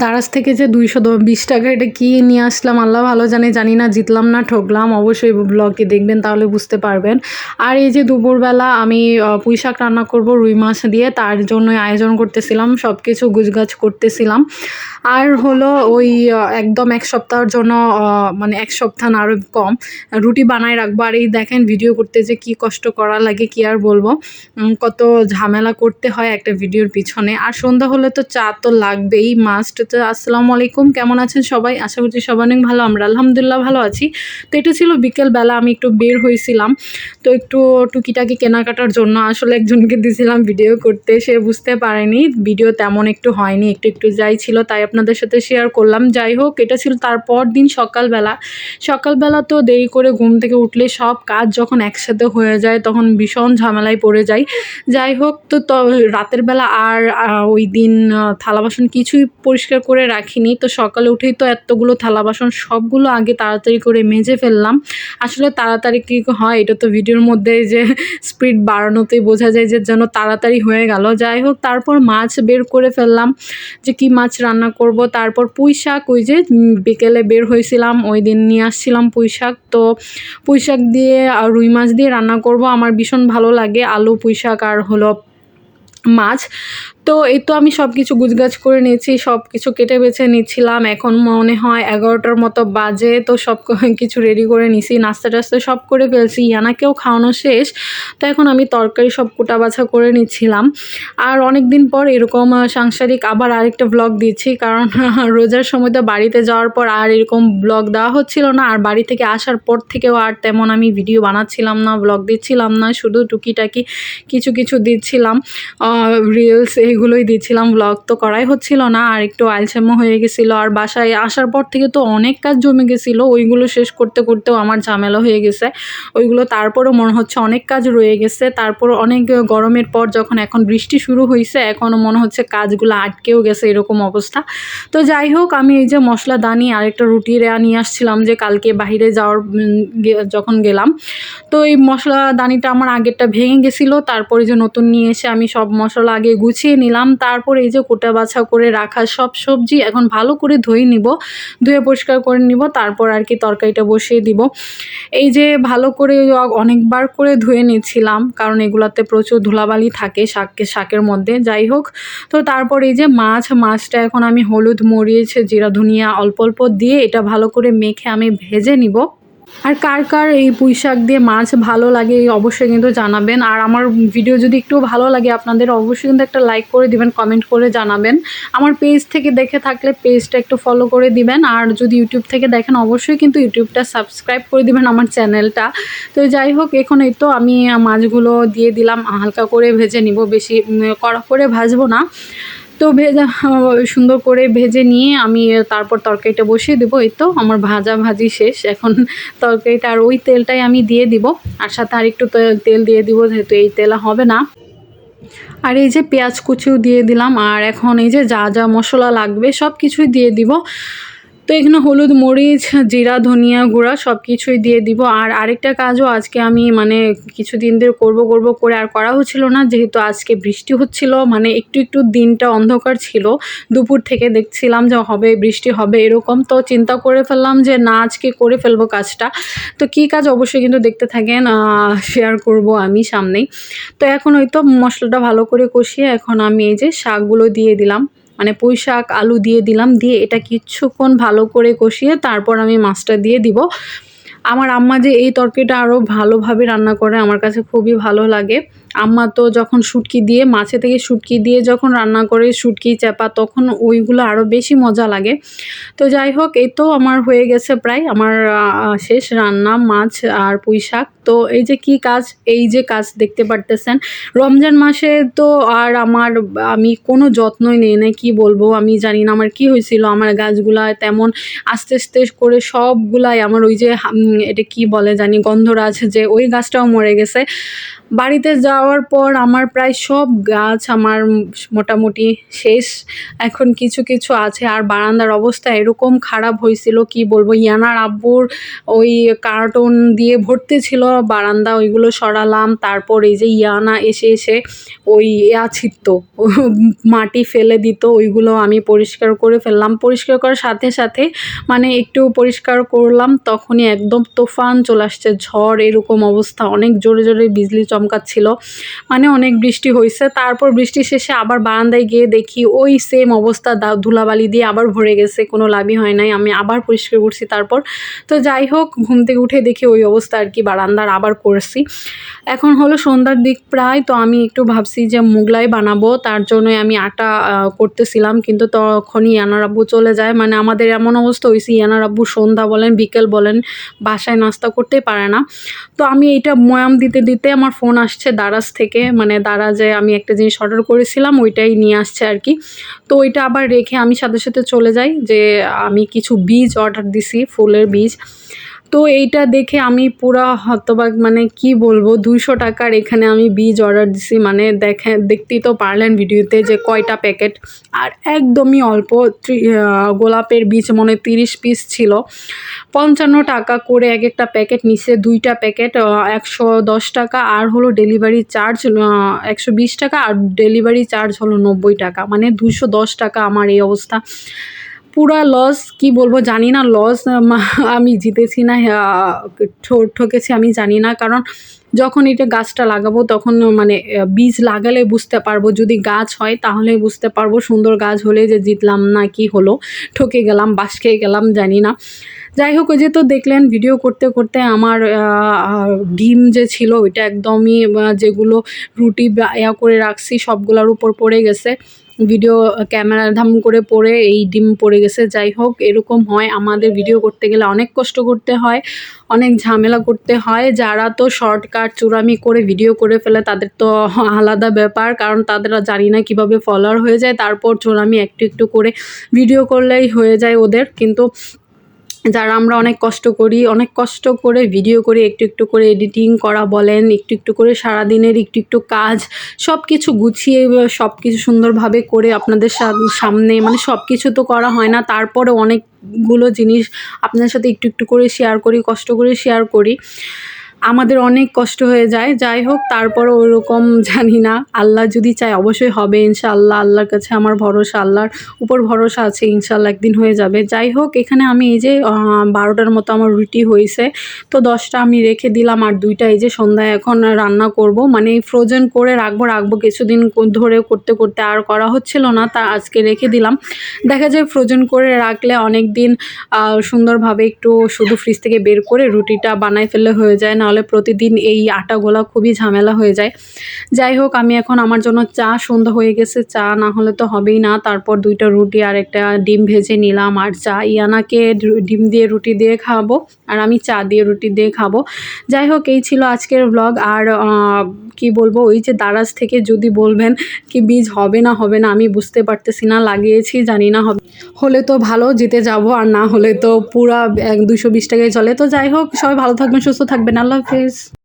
দারাজ থেকে যে দুইশো বিশ টাকা এটা কি নিয়ে আসলাম, আল্লাহ ভালো জানে, জানি না, জিতলাম না, ঠকলাম, অবশ্যই ব্লগটি দেখবেন, তাহলে বুঝতে পারবেন। আর এই যে দুপুরবেলা আমি পুঁই শাক রান্না করব রুই মাছ দিয়ে, তার জন্য আয়োজন করতেছিলাম সব কিছু গুছগাছ করতেছিলাম। আর হলো ওই একদম এক সপ্তাহের জন্য মানে এক সপ্তাহ আরও কম, রুটি বানায় রাখব। আর এই দেখেন ভিডিও করতে যে কি কষ্ট করা লাগে, কি আর বলব? কত ঝামেলা করতে হয় একটা ভিডিওর পিছনে। আর সন্ধ্যা হলে তো চা তো লাগবেই, মাস্ট তো আসসালামু আলাইকুম, কেমন আছেন সবাই? আশা করছি সবাই অনেক ভালো, আমরা আলহামদুলিল্লাহ ভালো আছি। তো এটা ছিল বিকেলবেলা আমি একটু বের হয়েছিলাম। তো একটু টুকিটাকি কেনাকাটার জন্য আসলে একজনকে দিয়েছিলাম ভিডিও করতে, সে বুঝতে পারেনি। ভিডিও তেমন একটু হয়নি, একটু একটু যাই ছিল, তাই আপনাদের সাথে শেয়ার করলাম। যাই হোক, এটা ছিল তারপর দিন সকালবেলা। সকালবেলা তো দেরি করে ঘুম থেকে উঠলে সব কাজ যখন একসাথে হয়ে যায়, তখন ভীষণ ঝামেলায় পড়ে যায় যাই হোক, তো রাতের বেলা আর ওই দিন থালা বাসন কিছুই পরিষ্কার করে রাখিনি। তো সকালে উঠেই তো এতগুলো থালা বাসন সবগুলো আগে তাড়াতাড়ি করে মেজে ফেললাম। আসলে তাড়াতাড়ি কী হয়, এটা তো ভিডিওর মধ্যে যে স্পিড বাড়ানোতেই বোঝা যায় যে যেন তাড়াতাড়ি হয়ে গেল। যাই হোক, তারপর মাছ বের করে ফেললাম যে কি মাছ রান্না করব। তারপর পুঁই শাক, ওই যে বিকেলে বের হয়েছিলাম, ওই দিন নিয়ে আসছিলাম পুঁই শাক। তো পুঁই শাক দিয়ে আর রুই মাছ দিয়ে রান্না করব। আমার ভীষণ ভালো লাগে আলু, পুঁই শাক আর হলো মাছ। তো এই তো আমি সব কিছু গুছগাছ করে নিয়েছি সব কিছু কেটে বেছে নিচ্ছিলাম। এখন মনে হয় এগারোটার মতো বাজে, তো সব কিছু রেডি করে নিছি, নাস্তা টাস্তা সব করে ফেলছি, ইয়ানাকেও খাওয়ানো শেষ। তো এখন আমি তরকারি সব কুটা বাছা করে নিচ্ছিলাম। আর অনেক দিন পর এরকম সাংসারিক আবার আরেকটা ব্লগ দিচ্ছি, কারণ রোজার সময় তো বাড়িতে যাওয়ার পর আর এরকম ব্লগ দেওয়া হচ্ছিল না, আর বাড়ি থেকে আসার পর থেকেও আর তেমন আমি ভিডিও বানাচ্ছিলাম না ব্লগ দিচ্ছিলাম না, শুধু টুকিটাকি কিছু কিছু দিচ্ছিলাম। রিলস এগুলোই দিয়েছিলাম ব্লগ তো করাই হচ্ছিল না, আর একটু আলসেমো হয়ে গেছিল, আর বাসায় আসার পর থেকে তো অনেক কাজ জমে গেছিল, ওইগুলো শেষ করতে করতেও আমার ঝামেলা হয়ে গেছে, ওইগুলো তারপরও মনে হচ্ছে অনেক কাজ রয়ে গেছে, তারপর অনেক গরমের পর যখন এখন বৃষ্টি শুরু হয়েছে এখনও মনে হচ্ছে কাজগুলো আটকেও গেছে এরকম অবস্থা, তো যাই হোক, আমি এই যে মশলা দানি আর একটা রুটি রেয়া নিয়ে আসছিলাম যে কালকে বাইরে যাওয়ার যখন গেলাম, তো এই মশলা দানিটা আমার আগেরটা ভেঙে গেছিল, তারপরে যে নতুন নিয়ে এসে আমি সব মশলা আগে গুছিয়ে নিলাম। তারপর এই যে কোটা বাছা করে রাখা সব সবজি এখন ভালো করে ধুয়ে নিব, ধুয়ে পরিষ্কার করে নিব, তারপর আর কি তরকারিটা বসিয়ে দিব। এই যে ভালো করে অনেকবার করে ধুয়ে নিচ্ছিলাম, কারণ এগুলাতে প্রচুর ধুলাবালি থাকে শাককে শাকের মধ্যে, যাই হোক। তো তারপর এই যে মাছ, মাছটা এখন আমি হলুদ, মরিচ, জিরা, ধনিয়া অল্প অল্প দিয়ে এটা ভালো করে মেখে আমি ভেজে নিব। আর কার কার এই পুঁই শাক দিয়ে মাছ ভালো লাগে অবশ্যই কিন্তু জানাবেন। আর আমার ভিডিও যদি একটু ভালো লাগে আপনাদের, অবশ্যই কিন্তু একটা লাইক করে দিবেন কমেন্ট করে জানাবেন। আমার পেজ থেকে দেখে থাকলে পেজটা একটু ফলো করে দিবেন। আর যদি ইউটিউব থেকে দেখেন, অবশ্যই কিন্তু ইউটিউবটা সাবস্ক্রাইব করে দিবেন আমার চ্যানেলটা তো যাই হোক এখন এই তো আমি মাছগুলো দিয়ে দিলাম, হালকা করে ভেজে নিব, বেশি কড়া করে ভাজবো না। তো ভেজা, সুন্দর করে ভেজে নিয়ে আমি তারপর তরকারিটা বসিয়ে দেবো। এই তো আমার ভাজা ভাজি শেষ। এখন তরকারিটা আর ওই তেলটাই আমি দিয়ে দিব। আর সাথে আর একটু তেল দিয়ে দিব যেহেতু এই তেল হবে না। আর এই যে পেঁয়াজ কুচিও দিয়ে দিলাম। আর এখন এই যে যা যা মশলা লাগবে সব কিছুই দিয়ে দিব। তো এখানে হলুদ, মরিচ, জিরা, ধনিয়া গুঁড়া সব কিছুই দিয়ে দিব। আর আরেকটা কাজও আজকে আমি মানে কিছুদিন ধরে করব করব করে আর করা হচ্ছিল না। যেহেতু আজকে বৃষ্টি হচ্ছিল মানে একটু একটু দিনটা অন্ধকার ছিল। দুপুর থেকে দেখছিলাম যে হবে, বৃষ্টি হবে এরকম। তো চিন্তা করে ফেললাম যে না, আজকে করে ফেলব কাজটা। তো কী কাজ অবশ্যই কিন্তু দেখতে থাকেন শেয়ার করব আমি সামনেই। তো এখন ওই তো মশলাটা ভালো করে কষিয়ে এখন আমি এই যে শাকগুলো দিয়ে দিলাম। মানে পুঁই শাক আলু দিয়ে দিলাম, দিয়ে এটা কিছুক্ষণ ভালো করে কষিয়ে তারপর আমি মাছটা দিয়ে দিব। আমার আম্মা যে এই তরকারিটা আরও ভালোভাবে রান্না করে, আমার কাছে খুবই ভালো লাগে। আম্মা তো যখন শুটকি দিয়ে, মাছে থেকে শুটকি দিয়ে যখন রান্না করে, শুটকি চাপা তখন ওইগুলো আরও বেশি মজা লাগে। তো যাই হোক, এই তো আমার হয়ে গেছে প্রায় আমার শেষ রান্না, মাছ আর পুঁই শাক। তো এই যে কি কাজ, এই যে কাজ দেখতে পারতেছেন। রমজান মাসে তো আর আমার, আমি কোনো যত্নই নেই না কি বলব, আমি জানি না আমার কি হয়েছিল। আমার গাছগুলা তেমন আস্তে আস্তে করে সবগুলাই আমার ওই যে এটা কি বলে জানি, গন্ধরাজ যে ওই গাছটাও মরে গেছে। বাড়িতে যাওয়ার যাওয়ার পর আমার প্রায় সব গাছ আমার মোটামুটি শেষ। এখন কিছু কিছু আছে আর বারান্দার অবস্থা এরকম খারাপ হয়েছিল, কি বলব? ইয়ানার আব্বুর ওই কার্টুন দিয়ে ভর্তি ছিল, বারান্দা ওইগুলো সরালাম, তারপর এই যে ইয়ানা এসে এসে ওই ইয়া ছিটত, মাটি ফেলে দিত, ওইগুলো আমি পরিষ্কার করে ফেললাম। পরিষ্কার করার সাথে সাথে মানে একটু পরিষ্কার করলাম, তখনই একদম তুফান চলে আসছে, ঝড় এরকম অবস্থা, অনেক জোরে জোরে বিজলি চমকাচ্ছিল। মানে অনেক বৃষ্টি হয়েছে তারপর বৃষ্টি শেষে আবার বারান্দায় গিয়ে দেখি ওই সেম অবস্থা ধুলাবালি দিয়ে আবার ভরে গেছে, কোনো লাভই হয় নাই। আমি আবার পরিষ্কার করছি তারপর। তো যাই হোক, ঘুম থেকে উঠে দেখি ওই অবস্থা আর কি, বারান্দার আবার করছি। এখন হলো সন্ধ্যার দিক প্রায়, তো আমি একটু ভাবছি যে মুগলাই বানাবো, তার জন্যই আমি আটা করতেছিলাম। কিন্তু তখনই ইয়ানার আব্বু চলে যায়। মানে আমাদের এমন অবস্থা হয়েছে ইয়ানার আব্বু সন্ধ্যা বলেন, বিকেল বলেন, বাসায় নাস্তা করতে পারে না। তো আমি এইটা ময়াম দিতে দিতে আমার ফোন আসছে দারাজ থেকে মানে দারাজে আমি একটা জিনিস অর্ডার করেছিলাম, ওইটাই নিয়ে আসছে আর কি। তো ওইটা আবার রেখে আমি সাথে সাথে চলে যাই যে আমি কিছু বীজ অর্ডার দিছি, ফুলের বীজ। তো এইটা দেখে আমি পুরা হতবাক মানে কি বলব, দুইশো টাকার এখানে আমি বীজ অর্ডার দিছি। মানে দেখে, দেখতেই তো পারলেন ভিডিওতে যে কয়টা প্যাকেট আর একদমই অল্প গোলাপের বীজ, মনে তিরিশ পিস ছিল। পঞ্চান্ন টাকা করে এক একটা প্যাকেট নিচে দুইটা প্যাকেট একশো দশ টাকা। আর হলো ডেলিভারি চার্জ একশো বিশ টাকা। আর ডেলিভারি চার্জ হলো নব্বই টাকা। মানে দুশো দশ টাকা আমার এই অবস্থা। পুরা লস কি বলব, জানি না লস আমি জিতেছি না ঠকেছি, আমি জানি না, কারণ যখন এটা গাছটা লাগাবো, তখন মানে বীজ লাগালে বুঝতে পারব, যদি গাছ হয়, তাহলে বুঝতে পারব, সুন্দর গাছ হলে যে জিতলাম না, কি হলো, ঠকে গেলাম বাস খেয়ে গেলাম, জানি না। যাই হোক, ওই যে তো দেখলেন ভিডিও করতে করতে আমার ডিম যে ছিল, ওইটা একদমই যেগুলো রুটি ইয়া করে রাখছি, সবগুলোর উপর পড়ে গেছে। ভিডিও ক্যামেরা ধাম করে পড়ে এই ডিম পড়ে গেছে। যাই হোক, এরকম হয়। আমাদের ভিডিও করতে গেলে অনেক কষ্ট করতে হয়, অনেক ঝামেলা করতে হয়। যারা তো শর্টকাট চূড়ামি করে ভিডিও করে ফেলে, তাদের তো আলাদা ব্যাপার। কারণ তাদের জানি না কীভাবে ফলোয়ার হয়ে যায়। তারপর চূড়ামি একটু একটু করে ভিডিও করলেই হয়ে যায় ওদের। কিন্তু যারা আমরা অনেক কষ্ট করি, অনেক কষ্ট করে ভিডিও করে, একটু একটু করে এডিটিং করা বলেন, একটু একটু করে সারাদিনের একটু একটু কাজ সব কিছু গুছিয়ে সব কিছু সুন্দরভাবে করে আপনাদের সামনে মানে সব কিছু তো করা হয় না, তারপরে অনেকগুলো জিনিস আপনার সাথে একটু একটু করে শেয়ার করি, কষ্ট করে শেয়ার করি। আমাদের অনেক কষ্ট হয়ে যায়। যাই হোক তারপর ওরকম জানি না। আল্লাহ যদি চায়, অবশ্যই হবে, ইনশাআল্লাহ। আল্লাহর কাছে আমার ভরসা, আল্লাহর উপর ভরসা আছে, ইনশাআল্লাহ একদিন হয়ে যাবে। যাই হোক, এখানে আমি এই যে বারোটার মতো আমার রুটি হয়েছে। তো দশটা আমি রেখে দিলাম, আর দুইটা এই যে সন্ধ্যায় এখন রান্না করব। মানে ফ্রোজেন করে রাখব রাখব কিছুদিন ধরে করতে করতে আর করা হচ্ছিল না, তা আজকে রেখে দিলাম। দেখা যায় ফ্রোজেন করে রাখলে অনেক দিন সুন্দরভাবে একটু শুধু ফ্রিজ থেকে বের করে রুটিটা বানায় ফেললে হয়ে যায় নাহলে প্রতিদিন এই আটা গোলা খুবই ঝামেলা হয়ে যায়। যাই হোক, আমি এখন আমার জন্য চা সন্ধ্যা হয়ে গেছে। চা না হলে তো হবেই না। তারপর দুইটা রুটি আর একটা ডিম ভেজে নিলাম। আর চা ইয়ানাকে ডিম দিয়ে রুটি দিয়ে খাব আর আমি চা দিয়ে, রুটি দিয়ে খাব। যাই হোক, এই ছিল আজকের ব্লগ আর কি বলব, ওই যে দারাজ থেকে যদি বলবেন কি বীজ হবে না হবে না, আমি বুঝতে পারতেছি না, লাগিয়েছি, জানি না হবে। হলে তো ভালো, জিতে যাব, আর না হলে তো পুরা এক দুশো বিশ টাকায় চলে। তো যাই হোক, সবাই ভালো থাকবেন, সুস্থ থাকবেন। আল্লাহ হাফিজ।